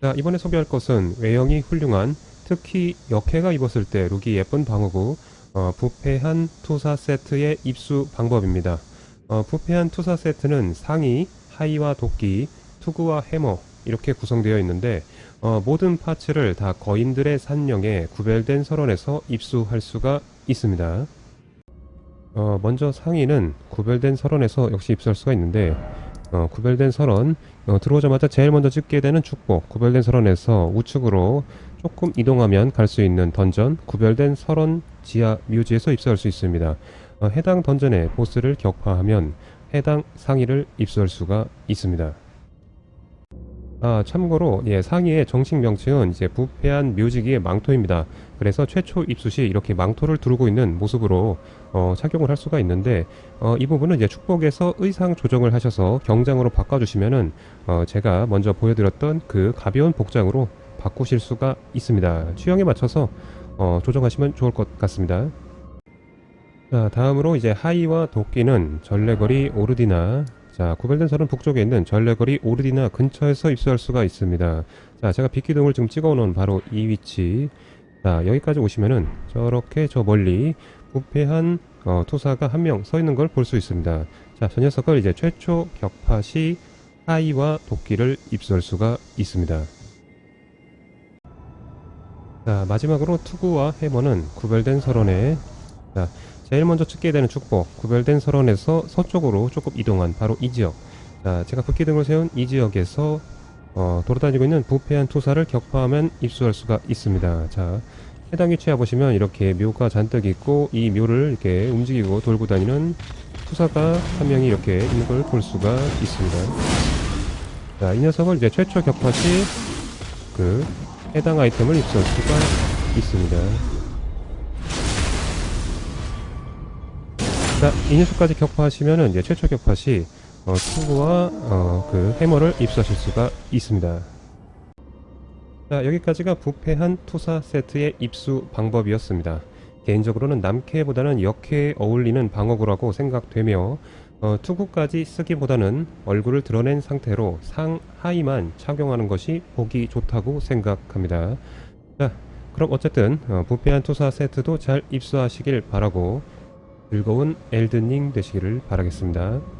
자, 이번에 소개할 것은 외형이 훌륭한 특히 역해가 입었을 때 룩이 예쁜 방어구 어, 부패한 투사 세트의 입수 방법입니다. 어, 부패한 투사 세트는 상의, 하의와 도끼, 투구와 해머 이렇게 구성되어 있는데 어, 모든 파츠를 다 거인들의 산령에 구별된 설원에서 입수할 수가 있습니다. 어, 먼저 상의는 구별된 설원에서 역시 입수할 수가 있는데 어, 구별된 설원 어, 들어오자마자 제일 먼저 찍게 되는 축복 구별된 설원에서 우측으로 조금 이동하면 갈 수 있는 던전 구별된 설원 지하 뮤지에서 입수할 수 있습니다. 어, 해당 던전의 보스를 격파하면 해당 상의를 입수할 수가 있습니다. 아, 참고로 예, 상의의 정식 명칭은 이제 부패한 묘지기의 망토입니다. 그래서 최초 입수 시 이렇게 망토를 두르고 있는 모습으로 어, 착용을 할 수가 있는데 어, 이 부분은 이제 축복에서 의상 조정을 하셔서 경장으로 바꿔주시면은 어, 제가 먼저 보여드렸던 그 가벼운 복장으로 바꾸실 수가 있습니다. 취향에 맞춰서 어, 조정하시면 좋을 것 같습니다. 자, 다음으로 이제 하이와 도끼는 전래거리 오르디나 자, 구별된 설은 북쪽에 있는 전래거리 오르디나 근처에서 입수할 수가 있습니다. 자, 제가 빛기둥을 지금 찍어 놓은 바로 이 위치. 자, 여기까지 오시면은 저렇게 저 멀리 부패한 어, 투사가 한 명 서 있는 걸 볼 수 있습니다. 자, 저 녀석을 이제 최초 격파 시 하이와 도끼를 입수할 수가 있습니다. 자, 마지막으로 투구와 해머는 구별된 설원에 자, 제일 먼저 찍게 되는 축복 구별된 설원에서 서쪽으로 조금 이동한 바로 이 지역. 자 제가 불기둥을 세운 이 지역에서 어, 돌아다니고 있는 부패한 투사를 격파하면 입수할 수가 있습니다. 자 해당 위치에 보시면 이렇게 묘가 잔뜩 있고 이 묘를 이렇게 움직이고 돌고 다니는 투사가 한 명이 이렇게 있는 걸 볼 수가 있습니다. 자 이 녀석을 이제 최초 격파 시 그 해당 아이템을 입수할 수가 있습니다 자, 이 녀석까지 격파하시면은 이제 최초 격파 시 어, 투구와 어, 그 해머를 입수하실 수가 있습니다. 자, 여기까지가 부패한 투사 세트의 입수 방법이었습니다. 개인적으로는 남캐보다는 역캐에 어울리는 방어구라고 생각되며 어, 투구까지 쓰기보다는 얼굴을 드러낸 상태로 상하의만 착용하는 것이 보기 좋다고 생각합니다. 자, 그럼 어쨌든 어, 부패한 투사 세트도 잘 입수하시길 바라고 즐거운 엘든링 되시기를 바라겠습니다.